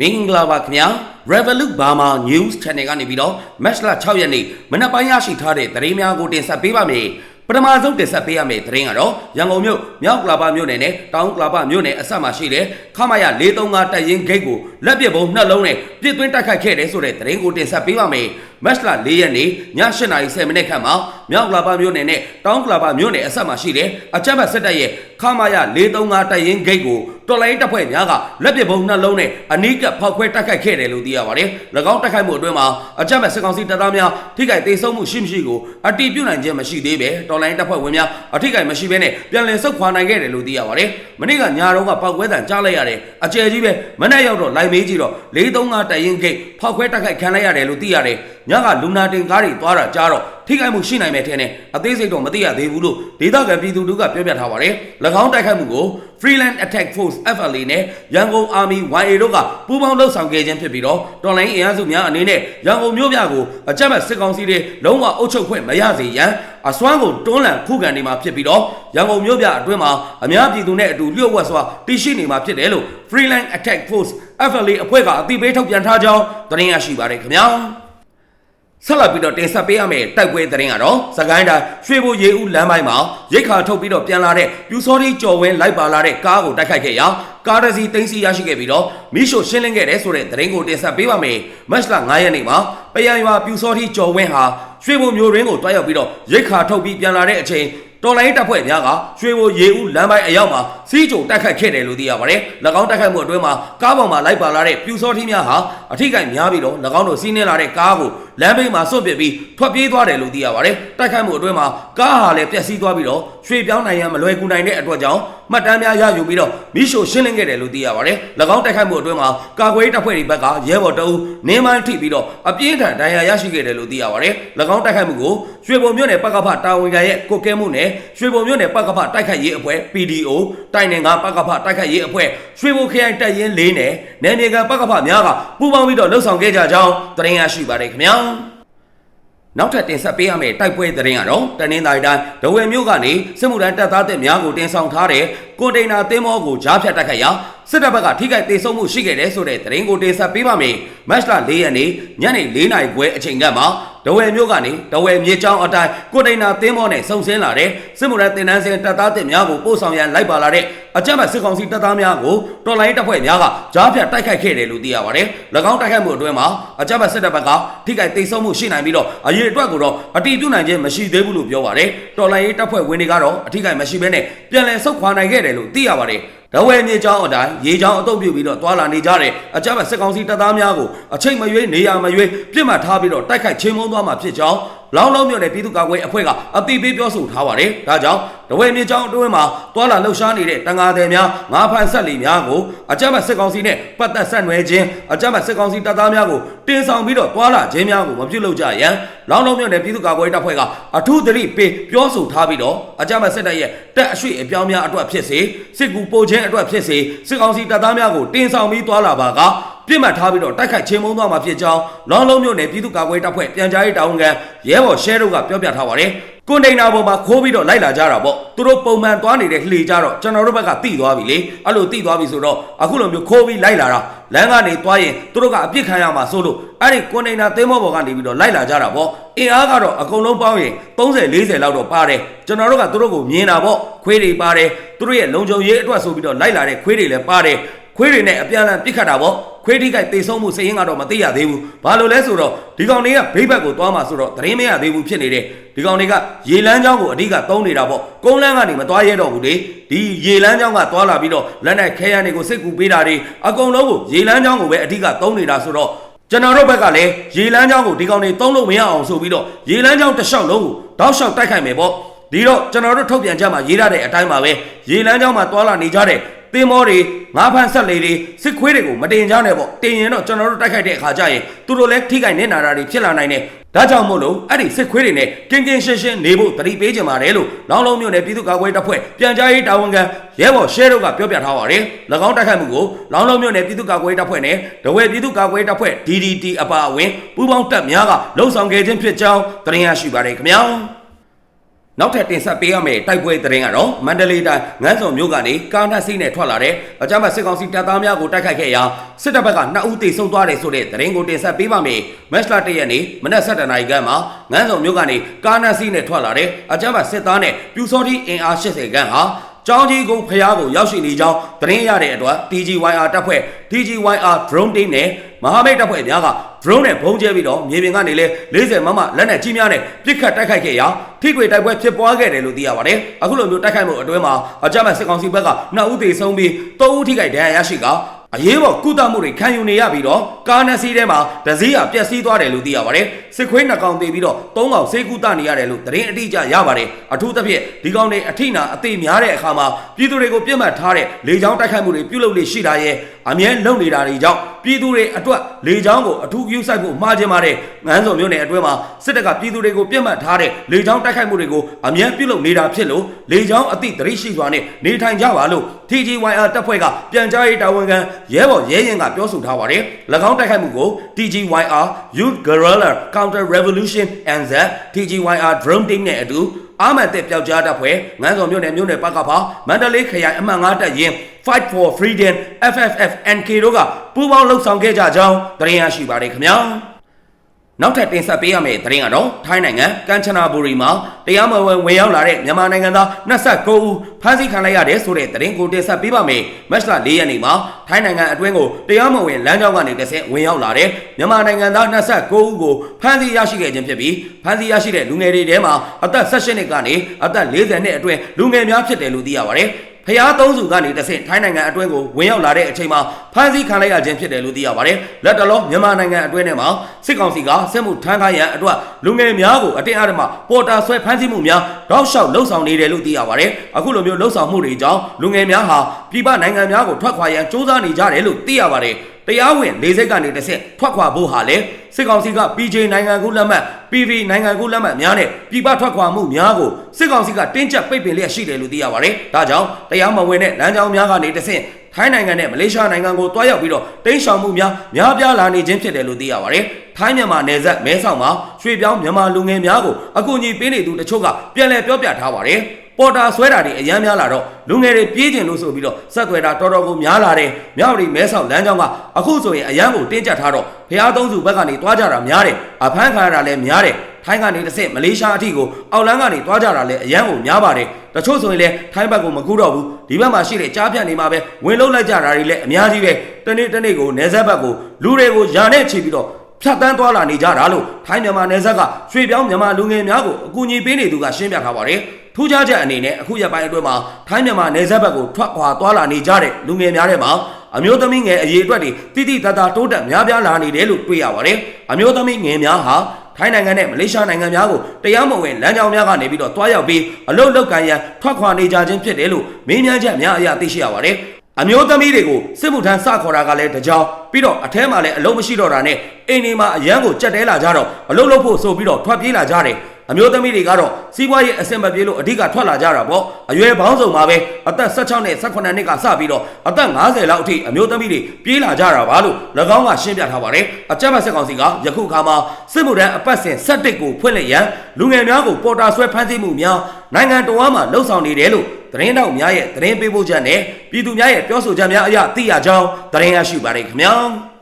မင်္ဂလာပါခင်ဗျာ Revolut Burma News Channel ကနေပြီးတော့ Match လ6ရက်နေ့မနက်ပိုင်းရရှိထားတဲ့သတင်းများကိုတင်ဆက်ပေးပါမယ်ပထမဆုံးတင်ဆက်ပေးရမယ့်သတင်းကတော့ရန်ကုန်မြို့မြောက်ကလာပမြို့နယ်နဲ့တောင်ကလာပမြို့နယ်အစပ်မှာရှိတဲ့ခမရ435တပ်ရင်းဂိတ်ကိုလက်ပစ်ဘုံနှက်လုံးနဲ့ပြစ်သွင်းတိုက်ခိုက်ခဲ့တဲ့ဆိုတဲ့သတင်းကိုတင်ဆက်ပေးပါမယ် မတ်လ4ရက်နေ့ည8:30မိနစ်ခန့်မှာမြောက်ကလာပမြို့နယ်နဲ့တောင်ကလာပမြို့နယ်အစပ်မှာရှိတဲ့အကြမ်းဖက်စစ်တပ်ရဲ့ခမရ435တပ်ရင်းဂိတ်ကိုတော်လိုင်းတပ်ဖွဲ့များကလက်ပစ်ဘုံနှက်လုံးနဲ့အနီးကပ်ဖောက်ခွဲတိုက်ခိုက်ခဲ့တယ်လို့သိရပါတယ်။၎င်းတိုက်ခိုက်မှုအတွင်းမှာအကြမ်းဖက်စစ်ကောင်စီတပ်သားများထိခိုက်ဒေဆုံးမှုရှိမရှိကိုအတိပြုနိုင်ခြင်းမရှိသေးပဲတော်လိုင်းတပ်ဖွဲ့ဝင်များအထိခိုက်မရှိဘဲနဲ့ပြန်လည်ဆုတ်ခွာနိုင်ခဲ့တယ်လို့သိရပါတယ်။မနေ့ကညတုန်းကပောက်ကွဲတံကြားလိုက်ရတယ်။အကျယ်ကြီးပဲမနေ့ရောက်တော့လိုက်မေးကြည့်တော့435တပ်ရင်းဂိတ်ဖောက်ခွဲတိုက်ခိုက်ခံလိုက်ရတယ်လို့သိရတယ်။ညကလူနာတင်ကားတွေသွားတာကြားတော့ထိခိုက်မှုရှိနိုင်မယ်ထင်တယ်အသေးစိတ်တော့မသိရသေးဘူးလို့ဒေသခံပြည်သူတို့ကပြောပြထားပါတယ်၎င်းတိုက်ခိုက်မှုကို Freeland Attack Force FLA နဲ့ရန်ကုန် Army YA တို့ကပူးပေါင်းလှုပ်ဆောင်ခဲ့ခြင်းဖြစ်ပြီးတော့တော်လိုင်းအင်အားစုများအနေနဲ့ရန်ကုန်မြို့ပြကိုအကြမ်းဖက်စစ်ကောင်စီတွေလုံးဝအုပ်ချုပ်ခွင့်မရစေရန်အစွမ်းကိုတွန်းလှန်ခုခံနေမှာဖြစ်ပြီးတော့ရန်ကုန်မြို့ပြအတွင်းမှာအများပြည်သူနဲ့အတူလျှို့ဝှက်စွာတည်ရှိနေမှာဖြစ်တယ်လို့ Freeland Attack Force FLA အဖွဲ့ကအသိပေးထုတ်ပြန်ထားကြောင်းသတင်းရရှိပါတယ်ခင်ဗျာ ဆက်လက်ပြီးတော့တင်ဆက်ပေးရမယ့်တိုက်ပွဲသတင်းကတော့စကိုင်းတိုင်းရွှေဘိုရေဦးလမ်းပိုင်းမှာရိတ်ခါထုတ်ပြီးတော့ပြန်လာတဲ့ပြူစောတိကြော်ဝင်းလိုက်ပါလာတဲ့ကားကိုတိုက်ခိုက်ခဲ့ရာကားတစ်စီးတင်းစီရရှိခဲ့ပြီးတော့မိရှို့ရှင်းလင်းခဲ့တဲ့ဆိုတဲ့သတင်းကိုတင်ဆက်ပေးပါမယ်။မတ်လ9ရက်နေ့မှာပယံရွာပြူစောတိကြော်ဝင်းဟာရွှေဘိုမျိုးရင်းကိုတွားရောက်ပြီးတော့ရိတ်ခါထုတ်ပြီးပြန်လာတဲ့အချိန်တော်လိုင်းတပ်ဖွဲ့များကရွှေဘိုရေဦးလမ်းပိုင်းအရောက်မှာစီးကြုံတိုက်ခိုက်ခဲ့တယ်လို့သိရပါတယ်။၎င်းတိုက်ခိုက်မှုအတွင်းမှာကားပေါ်မှာလိုက်ပါလာတဲ့ပြူစောထီးများဟာ အထိကိများပြီးတော့၎င်းတို့စီးနှင်းလာတဲ့ကားကိုလမ်းဘေးမှာစွန့်ပစ်ပြီးထွက်ပြေးသွားတယ်လို့သိရပါတယ်။တိုက်ခိုက်မှုအတွင်းမှာကားဟာလည်းပျက်စီးသွားပြီးတော့ရွှေပြောင်းနိုင်ရန်မလွယ်ကူနိုင်တဲ့အတွက်ကြောင့်မှတ်တမ်းများရယူပြီးတော့မိရှို့ရှင်းလင်းခဲ့တယ်လို့သိရပါတယ်။၎င်းတိုက်ခိုက်မှုအတွင်းမှာကာကွယ်ရေးတပ်ဖွဲ့တွေဘက်ကရဲဘော်တအုပ်နင်းမိုင်းထိပြီးတော့အပြင်းထန်ဒဏ်ရာရရှိခဲ့တယ်လို့သိရပါတယ်။၎င်းတိုက်ခိုက်မှုကိုရွှေဘုံမြို့နယ်ပကဖတာဝန်ခံရဲ့ကိုကဲမှုနဲ့ရွှေဘုံမြို့နယ်ပကဖတိုက်ခိုက်ရေးအဖွဲ့ PDO တိုင်းနယ်ကပကဖတိုက်ခိုက်ရေးအဖွဲ့ရွှေဘုံခရိုင်တပ်ရင်း၄နဲ့နယ်မြေကပကဖများကပူးပေါင်းပြီးတော့လှုပ်ဆောင်ခဲ့ကြကြောင်းသတင်းရရှိပါတယ်ခင်ဗျာ။နောက်ထပ်တင်ဆက်ပေးရမယ့်တိုက်ပွဲသတင်းကတော့တနင်္သာရီတိုင်းဒဝယ်မြို့ကနေစစ်မှုထမ်းတပ်သားတွေများကိုတင်ဆောင်ထားတဲ့ကွန်တိန်နာသင်းမောကိုကြားဖြတ်တိုက်ခိုက်ရာစစ်တပ်ဘက်ကထိခိုက်ဒေဆုံးမှုရှိခဲ့တယ်ဆိုတဲ့သတင်းကိုတင်ဆက်ပေးပါမယ်။မတ်လ၄ရက်နေ့ညနေ၄နာရီခွဲအချိန်ကမှ ဒဝယ်မြို့ကနေဒဝယ်မြေချောင်းအတိုင်းကွန်တိန်နာသင်းမောနဲ့စုံစင်းလာတဲ့စစ်မှုထမ်းတင်တန်းစင်တပ်သားတွေများကိုပို့ဆောင်ရန်လိုက်ပါလာတဲ့အကြမ်းဖက်စစ်ကောင်စီတပ်သားများကိုတော်လိုင်းတပ်ဖွဲ့များကကြားဖြတ်တိုက်ခိုက်ခဲ့တယ်လို့သိရပါတယ်။၎င်းတိုက်ခိုက်မှုအတွင်းမှာအကြမ်းဖက်စစ်တပ်ဘက်ကထိခိုက်ဒေဆုံးမှုရှိနိုင်ပြီးတော့အရေးအတွက်ကိုတော့အတိပြုနိုင်ခြင်းမရှိသေးဘူးလို့ပြောပါတယ်။တော်လိုင်းတပ်ဖွဲ့ဝင်တွေကတော့အထိခိုက်မရှိဘဲနဲ့ပြန်လည်ဆုတ်ခွာနိုင်ခဲ့တယ်လို့သိရပါတယ်။ ဒဝဲမြေချောင်းအတိုင်းရေချောင်းအုပ်ပြုပြီးတော့သွာလာနေကြတဲ့အကြမ်းဖက်စစ်ကောင်စီတပ်သားများကိုအချိန်မရွေးနေရာမရွေးပြစ်မှတ်ထားပြီးတော့တိုက်ခိုက်ချင်းမုန်းသွားမှာဖြစ်ကြောင်း လောင်းလုံးမြို့နယ်ပြည်သူ့ကာကွယ်အဖွဲ့ကအသိပေးပြောဆိုထားပါတယ်။ဒါကြောင့်ဒဝဲမြေချောင်းအတွင်းမှာသွာလာလှုပ်ရှားနေတဲ့တန်ဃာသည်များငါးဖန်ဆက်လီများကိုအကြမ်းဖက်စစ်ကောင်စီနဲ့ပတ်သက်ဆက်နွယ်ခြင်းအကြမ်းဖက်စစ်ကောင်စီတပ်သားများကိုတင်ဆောင်ပြီးတော့သွာလာခြင်းများကိုမပြုလုပ်ကြရန်လောင်းလုံးမြို့နယ်ပြည်သူ့ကာကွယ်တပ်ဖွဲ့ကအထူးသတိပေးပြောဆိုထားပြီးတော့အကြမ်းဖက်စစ်တပ်ရဲ့တပ်အရွှေ့အပြောင်းများအတွက်ဖြစ်စေစစ်ကူပို့ခြင်းအတွက်ဖြစ်စေစစ်ကောင်စီတပ်သားများကိုတင်ဆောင်ပြီးသွာလာပါကပြစ်မှတ်ထားပြီးတော့တိုက်ခိုက်ချင်းမုန်းသွားမှာဖြစ်ကြောင်းလောင်းလုံးမြို့နယ်ပြည်သူ့ကာကွယ်တပ်ဖွဲ့ပြန်ကြားရေးတာဝန်ခံရဲဘော်ရှဲတို့ကပြောပြထားပါတယ်ကွန်တိန်နာပေါ်မှာခိုးပြီးတော့လိုက်လာကြတာပေါ့သူတို့ပုံမှန်သွားနေတဲ့လှေကြတော့ကျွန်တော်တို့ဘက်ကတိသွားပြီလေအဲ့လိုတိသွားပြီဆိုတော့အခုလိုမျိုးခိုးပြီးလိုက်လာတာလမ်းကနေသွားရင်သူတို့ကအပြစ်ခံရမှာဆိုလို့အဲ့ဒီကွန်တိန်နာသင်းမောပေါ်ကနေပြီးတော့လိုက်လာကြတာပေါ့အင်အားကတော့အကုန်လုံးပေါင်းရင်30 40လောက်တော့ပါတယ်ကျွန်တော်တို့ကသူတို့ကိုမြင်တာပေါ့ခွေးတွေပါတယ်သူတို့ရဲ့လုံခြုံရေးအတွက်ဆိုပြီးတော့လိုက်လာတဲ့ခွေးတွေလည်းပါတယ် ခွေးတွေနဲ့အပြန်အလှန်ပြစ်ခတ်တာပေါ့ခွေးထိခိုက်တေဆုံးမှုစည်ရင်ကတော့မသိရသေးဘူးဘာလို့လဲဆိုတော့ဒီကောင်တွေကဘိဘက်ကိုသွားမှာဆိုတော့သတင်းမရသေးဘူးဖြစ်နေတယ်ဒီကောင်တွေကရေလန်းချောင်းကိုအဓိကသုံးနေတာပေါ့ကုန်းလန်းကနေမသွားရတော့ဘူးလေဒီရေလန်းချောင်းကသွားလာပြီးတော့လက်နဲ့ခဲရန်တွေကိုစစ်ကူပေးတာတွေအကုန်လုံးကိုရေလန်းချောင်းကိုပဲအဓိကသုံးနေတာဆိုတော့ကျွန်တော်တို့ဘက်ကလည်းရေလန်းချောင်းကိုဒီကောင်တွေသုံးလို့မရအောင်ဆိုပြီးတော့ရေလန်းချောင်းတစ်လျှောက်လုံးကိုတောက်လျှောက်တိုက်ခိုက်မယ်ပေါ့ဒီတော့ကျွန်တော်တို့ထုတ်ပြန်ကြမှာရေးရတဲ့အတိုင်းပါပဲရေလန်းချောင်းမှာတွာလာနေကြတဲ့ သင်းမောတွေငါးဖန်ဆက်လေတွေစစ်ခွေးတွေကိုမတင်ကြနဲ့ပေါ့တင်ရင်တော့ကျွန်တော်တို့တိုက်ခိုက်တဲ့အခါကျရင်သူတို့လည်းထိခိုက်နေနာတာတွေဖြစ်လာနိုင်တယ်ဒါကြောင့်မို့လို့အဲ့ဒီစစ်ခွေးတွေနဲ့ကင်းကင်းရှင်းရှင်းနေဖို့တတိပေးကြပါတယ်လို့လောင်းလုံးမြို့နယ်ပြည်သူ့ကာကွယ်တပ်ဖွဲ့ပြန်ကြားရေးတာဝန်ခံရဲဘော်ရှဲတို့ကပြောပြထားပါတယ်၎င်းတိုက်ခိုက်မှုကိုလောင်းလုံးမြို့နယ်ပြည်သူ့ကာကွယ်တပ်ဖွဲ့နဲ့ဒဝဲပြည်သူ့ကာကွယ်တပ်ဖွဲ့ DDT အပါအဝင်ပူးပေါင်းတပ်များကလှုံ့ဆော်ခဲ့ခြင်းဖြစ်ကြောင်းသတင်းရရှိပါတယ်ခင်ဗျာ နောက်ထပ်တင်ဆက်ပေးရမယ့်တိုက်ပွဲသတင်းကတော့မန္တလေးတိုင်းငန်းစုံမြို့ကနေကားနှက်စီးနဲ့ထွက်လာတဲ့အကြမ်းဖက်စစ်ကောင်စီတပ်သားများကိုတိုက်ခိုက်ခဲ့ရာစစ်တပ်ဘက်က2ဦးသေဆုံးသွားတယ်ဆိုတဲ့သတင်းကိုတင်ဆက်ပေးပါမယ်။မက်စလာ1ရက်နေ့မနက်7:00နာရီခန့်မှာငန်းစုံမြို့ကနေကားနှက်စီးနဲ့ထွက်လာတဲ့အကြမ်းဖက်စစ်သားနဲ့ပြူစောတိအင်အား80ခန့်ဟာ ကျောင်းကြီးကုန်းဖျားကိုရောက်ရှိနေကြောင်းသတင်းရတဲ့အတွက် TGYR တပ်ဖွဲ့ TGYR drone team နဲ့မဟာမိတ်တပ်ဖွဲ့များက drone နဲ့ဘုံကျဲပြီးတော့မြေပြင်ကနေလဲ40မမလက်နဲ့ကြီးများနဲ့ပစ်ခတ်တိုက်ခိုက်ခဲ့ရာထိတွေ့တိုက်ပွဲဖြစ်ပွားခဲ့တယ်လို့သိရပါတယ်။အခုလိုမျိုးတိုက်ခိုက်မှုအတွင်းမှာအကြမ်းဖက်စစ်ကောင်စီဘက်က2ဦးသေဆုံးပြီး3ဦးထိခိုက်ဒဏ်ရာရရှိက အရေးပေါ်ကုသမှုတွေခံယူနေရပြီးတော့ကားနှစ်စီးထဲမှာဒဇီးရပျက်စီးသွားတယ်လို့သိရပါတယ်။စစ်ခွေးနှစ်ကောင်သေပြီးတော့သုံးကောင်ဆေးကုသနေရတယ်လို့သတင်းအတိအကျရပါတယ်။အထူးသဖြင့်ဒီကောင်တွေအထိနာအသေးများတဲ့အခါမှာပြည်သူတွေကိုပြစ်မှတ်ထားတဲ့လေကြောင်းတိုက်ခိုက်မှုတွေပြုလုပ်လေရှိတာရဲ့အမြဲလုံနေတာတွေကြောင့်ပြည်သူတွေအတွက်လေကြောင်းကိုအထူးပြုဆိုင်ဖို့မှားခြင်းပါတယ်။ငန်းစုံမြို့နယ်အတွင်းမှာစစ်တပ်ကပြည်သူတွေကိုပြစ်မှတ်ထားတဲ့လေကြောင်းတိုက်ခိုက်မှုတွေကိုအမြဲပြုလုပ်နေတာဖြစ်လို့လေကြောင်းအသည့်တရိရှိစွာနဲ့နေထိုင်ကြပါလို့ TGYR တပ်ဖွဲ့ကပြန်ကြားရေးတာဝန်ခံရဲဘော်ရဲရင်ကပြောဆိုထားပါတယ်။၎င်းတိုက်ခိုက်မှုကို TGYR Youth Guerrilla Counter Revolution and the TGYR Drone Team နဲ့အတူအာမန်တဲ့ပျောက်ကြားတပ်ဖွဲ့ငန်းစော်မြို့နယ်မြို့နယ်ပကဖာမန္တလေးခရိုင်အမှတ်9တပ်ရင်း Fight for Freedom FFF NK တို့ကပူးပေါင်းလှုပ်ဆောင်ခဲ့ကြကြောင်းသတင်းရရှိပါတယ်ခင်ဗျာ။ နောက်ထပ်တင်ဆက်ပေးရမယ့်သတင်းကတော့ထိုင်းနိုင်ငံကမ်ချနာဘူရီမှာတရားမဝင်ဝင်ရောက်လာတဲ့မြန်မာနိုင်ငံသား29ဦးဖမ်းဆီးခံလိုက်ရတယ်ဆိုတဲ့သတင်းကိုတင်ဆက်ပေးပါမယ်။မတ်လ4ရက်နေ့မှာထိုင်းနိုင်ငံအတွင်းကိုတရားမဝင်လမ်းကြောင်းကနေတစ်ဆင့်ဝင်ရောက်လာတဲ့မြန်မာနိုင်ငံသား29ဦးကိုဖမ်းဆီးရရှိခဲ့ခြင်းဖြစ်ပြီးဖမ်းဆီးရရှိတဲ့လူငယ်တွေထဲမှာအသက်18နှစ်ကနေအသက်40နှစ်အတွင်းလူငယ်များဖြစ်တယ်လို့သိရပါတယ်။ ဖျားသုံးစုကနေတဆင့်ထိုင်းနိုင်ငံအတွင်းကိုဝင်ရောက်လာတဲ့အချိန်မှာဖမ်းဆီးခံလိုက်ရခြင်းဖြစ်တယ်လို့သိရပါတယ်။လက်တလုံးမြန်မာနိုင်ငံအတွင်းထဲမှာစစ်ကောင်စီကစစ်မှုထမ်းခိုင်းရန်အတွက်လူငယ်များကိုအတင်းအဓမ္မပေါ်တာဆွဲဖမ်းဆီးမှုများတောက်လျှောက်လှုပ်ဆောင်နေတယ်လို့သိရပါတယ်။အခုလိုမျိုးလှုပ်ဆောင်မှုတွေကြောင့်လူငယ်များဟာပြည်ပနိုင်ငံများကိုထွက်ခွာရန်စ조사နေကြတယ်လို့သိရပါတယ်။ တရားဝင်လေးစိတ်ကနေတစ်ဆင့်ထွက်ခွာဖို့ဟာလေစစ်ကောင်စီက PJ နိုင်ငံကူးလက်မှတ် PV နိုင်ငံကူးလက်မှတ်များနဲ့ပြည်ပထွက်ခွာမှုများကိုစစ်ကောင်စီကတင်းကျပ်ပိတ်ပင်လျက်ရှိတယ်လို့သိရပါတယ်။ဒါကြောင့်တရားမဝင်တဲ့လမ်းကြောင်းများကနေတစ်ဆင့်ထိုင်းနိုင်ငံနဲ့မလေးရှားနိုင်ငံကိုတွားရောက်ပြီးတော့တင်းရှောင်မှုများများပြားလာနေခြင်းဖြစ်တယ်လို့သိရပါတယ်။ထိုင်းမြန်မာနယ်စပ်မဲဆောက်မှာရွှေပြောင်းမြန်မာလူငယ်များကိုအကူအညီပေးနေသူတချို့ကပြန်လည်ပြောပြထားပါတယ်။ ပေါ်တာဆွဲတာတွေအရန်များလာတော့လူငယ်တွေပြေးကျင်လို့ဆိုပြီးတော့ဆက်သွယ်တာတော်တော်ကိုများလာတယ်မြောက်ရီမဲဆောက်လမ်းကြောင်းကအခုဆိုရင်အရန်ကိုတင်းကျပ်ထားတော့ဖျားသုံးစုဘက်ကနေတွားကြတာများတယ်အဖမ်းခံရတာလည်းများတယ်ထိုင်းကနေတစ်ဆင့်မလေးရှားအထိကိုအောက်လန်းကနေတွားကြတာလည်းအရန်ကိုများပါတယ်တချို့ဆိုရင်လည်းထိုင်းဘက်ကိုမကူတော့ဘူးဒီဘက်မှာရှိတဲ့ကြားပြတ်နေမှာပဲဝင်လုံးလိုက်ကြတာတွေလည်းအများကြီးပဲတနေ့တနေ့ကိုနေဆက်ဘက်ကိုလူတွေကိုယာနဲ့ချီပြီးတော့ဖြတ်တန်းသွားလာနေကြတာလို့ထိုင်းမြန်မာနယ်စပ်ကရွှေပြောင်းမြန်မာလူငယ်များကိုအကူအညီပေးနေသူကရှင်းပြထားပါတယ် ထူးခြားချက်အနေနဲ့အခုရက်ပိုင်းအတွင်းမှာထိုင်းမြန်မာနယ်စပ်ဘက်ကိုထွက်ခွာသွားလာနေကြတဲ့လူငယ်များထဲမှာအမျိုးသမီးငယ်အရေးအတွက်တွေတိတိတတ်တာတိုးတက်များပြားလာနေတယ်လို့တွေ့ရပါတယ်အမျိုးသမီးငယ်များဟာထိုင်းနိုင်ငံနဲ့မလေးရှားနိုင်ငံများကိုတရားမဝင်လမ်းကြောင်းများကနေပြီးတော့တွားရောက်ပြီးအလုတ်လောက်ကန်ရန်ထွက်ခွာနေကြခြင်းဖြစ်တယ်လို့မင်းမြန်းချက်များအရာသိရှိရပါတယ်အမျိုးသမီးတွေကိုစစ်မှုထမ်းစခေါ်တာကလည်းတကြောင်ပြီးတော့အထဲမှာလည်းအလုံးမရှိတော့တာနဲ့အိမ်ဒီမှာအရန်ကိုကြက်တဲလာကြတော့အလုံးလုံးဖို့ဆိုပြီးတော့ထွက်ပြေးလာကြတယ် အမျိုးသမီးတွေကတော့စီးပွားရေးအဆင်မပြေလို့အဓိကထွက်လာကြတာပေါ့အရွယ်ပေါင်းစုံမှာပဲအသက်16နဲ့18နှစ်ကစပြီးတော့အသက်50လောက်အထိအမျိုးသမီးတွေပြေးလာကြတာပါလို့၎င်းကရှင်းပြထားပါတယ်အကြမ်းဖက်စစ်ကောင်စီကယခုအခါမှာစစ်မှုထမ်းအပတ်စဉ်17ကိုဖွင့်လှစ်ရန်လူငယ်များကိုပေါ်တာဆွဲဖမ်းဆီးမှုများနိုင်ငံတော်မှာလှုပ်ဆောင်နေတယ်လို့သတင်းတောက်များရဲ့သတင်းပေးပို့ချက်နဲ့ပြည်သူများရဲ့ပြောဆိုချက်များအရသိရကြောင်းသတင်းရရှိပါတယ်ခင်ဗျာ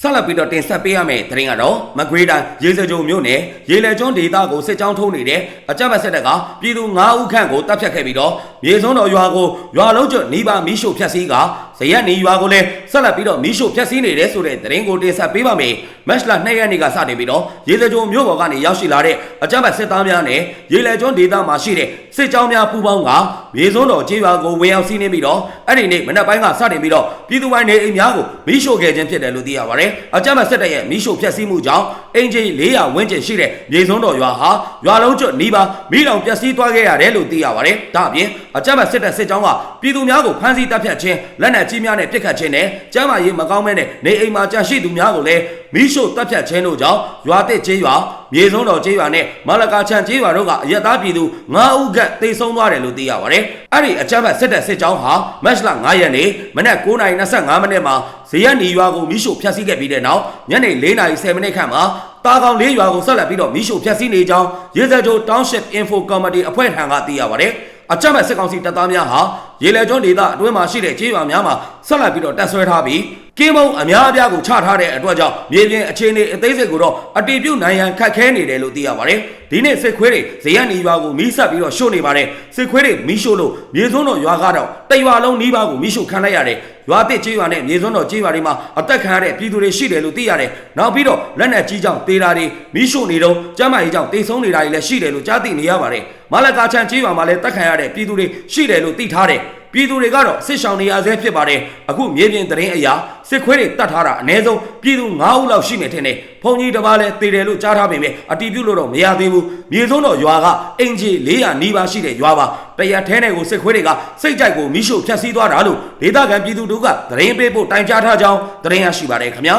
ဆက်လက်ပြီးတော့တင်ဆက်ပေးရမယ့်သတင်းကတော့မကွေးတိုင်းရေစကြုံမြို့နယ်ရေလေကျွန်းဒေသကိုစစ်ကြောင်းထိုးနေတဲ့အကြမ်းဖက်စစ်တပ်ကပြည်သူ9ဦးခန့်ကိုတပ်ဖြတ်ခဲ့ပြီးတော့မြေစုံတော်ရွာကိုရွာလုံးကျွတ်နီးပါမီးရှို့ဖျက်ဆီးကဇရက်နီရွာကိုလည်းဆက်လက်ပြီးတော့မီးရှို့ဖျက်ဆီးနေတယ်ဆိုတဲ့သတင်းကိုတင်ဆက်ပေးပါမယ်။မက်လ2ရက်နေ့ကစတင်ပြီးတော့ရေစကြုံမြို့ပေါ်ကနေရောက်ရှိလာတဲ့အကြမ်းဖက်စစ်သားများနဲ့ရေလေကျွန်းဒေသမှာရှိတဲ့စစ်ကြောင်းများပူးပေါင်းကမြေစုံတော်ကျေးရွာကိုဝင်ရောက်စီးနှင်းပြီးတော့အဲ့ဒီနေ့မနက်ပိုင်းကစတင်ပြီးတော့ပြည်သူပိုင်းနေအိမ်များကိုမီးရှို့ခဲ့ခြင်းဖြစ်တယ်လို့သိရပါတယ်။အကြမ်းဖက်စစ်တပ်ရဲ့မီးရှို့ဖျက်ဆီးမှုကြောင့်အင်ဂျီ400ဝန်းကျင်ရှိတဲ့မြေစုံတော်ရွာဟာရွာလုံးကျွတ်နီးပါမီးလောင်ပျက်စီးသွားခဲ့ရတယ်လို့သိရပါတယ်။ဒါအပြင် အကြမ်းဖက်စစ်တပ်စစ်ကြောင်းကပြည်သူများကိုဖမ်းဆီးတပ်ဖြတ်ခြင်းလက်နက်ကြီးများနဲ့ပစ်ခတ်ခြင်းနဲ့ကျမ်းမာရေးမကောင်းမဲနဲ့နေအိမ်မှာကြာရှိသူများကိုလည်းမီးရှို့တပ်ဖြတ်ခြင်းတို့ကြောင့်ရွာတစ်ကျေးရွာမြေစုံတော်ကျေးရွာနဲ့မလကာချန်ကျေးရွာတို့ကအရက်သားပြည်သူ9ဦးခန့်တေဆုံးသွားတယ်လို့သိရပါတယ်။အဲ့ဒီအကြမ်းဖက်စစ်တပ်စစ်ကြောင်းဟာမတ်လ9ရက်နေ့မနက်9:25မိနစ်မှာဇရက်နီရွာကိုမီးရှို့ဖျက်ဆီးခဲ့ပြီးတဲ့နောက်ညနေ4:10မိနစ်ခန့်မှာတာကောင်လေးရွာကိုဆက်လက်ပြီးတော့မိရှုဖျက်ဆီးနေကြောင်းရေစကြို Township Info Committee အဖွဲ့ထံကသိရပါတယ် အကြမ်းဖက်စစ်ကောင်စီတပ်သားများဟာရေလေကျွန်းဒေသအတွင်းမှာရှိတဲ့ခြေရွာများမှာဆက်လက်ပြီးတော့တပ်ဆွဲထားပြီးကင်းမုံအများအပြားကိုချထားတဲ့အတွက်ကြောင့်မြေပြင်အခြေအနေအသေးစိတ်ကိုတော့အတီးပြုတ်နိုင်ရန်ခက်ခဲနေတယ်လို့သိရပါတယ်ဒီနေ့စစ်ခွေးတွေဇေယျနေရွာကိုမီးဆက်ပြီးတော့ရှို့နေပါတယ်စစ်ခွေးတွေမီးရှို့လို့မြေစုံတော်ရွာကတော့တရွာလုံးနီးပါးကိုမီးရှို့ခံလိုက်ရတယ် ရွာတစ်ကျေးရွာနဲ့မြေစွန်းတော်ကျေးရွာတွေမှာအသက်ခံရတဲ့ပြည်သူတွေရှိတယ်လို့သိရတယ်။နောက်ပြီးတော့လက်နက်ကြီးကြောင့်တေးတာတွေမိရှို့နေတော့ကျမ်းမာရေးကြောင့်တေဆုံးနေတာတွေလည်းရှိတယ်လို့ကြားသိနေရပါတယ်။မလကာချန်ကျေးရွာမှာလည်းတက်ခံရတဲ့ပြည်သူတွေရှိတယ်လို့သိထားတယ်။ ပြည်သူတွေကတော့စစ်ဆောင်နေရဆဲဖြစ်ပါတယ်။အခုမြေပြင်သတင်းအရာစစ်ခွေးတွေတတ်ထားတာအ ਨੇ ဆုံးပြည်သူ9ဦးလောက်ရှိနေတယ်။ဘုံကြီးတစ်ပါးလည်းတေတယ်လို့ကြားထားပေမဲ့အတီးပြုတ်လို့တော့မရသေးဘူး။မြေစွန်းတော်ရွာကအင်ဂျီ400နီးပါးရှိတဲ့ရွာပါ။တရထဲနဲ့ကိုစစ်ခွေးတွေကစိတ်ကြိုက်ကိုမိရှို့ဖျက်ဆီးသွားတာလို့ဒေသခံပြည်သူတို့ကသတင်းပေးဖို့တိုင်ကြားထားကြောင်းသတင်းရရှိပါတယ်ခင်ဗျာ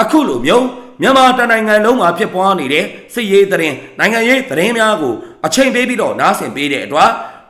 အခုလိုမျိုးမြန်မာတနိုင်ငံလုံးမှာဖြစ်ပွားနေတဲ့စစ်ရေးသတင်းနိုင်ငံရေးသတင်းများကိုအချိန်ပေးပြီးတော့နားဆင်ပေးတဲ့အတွက်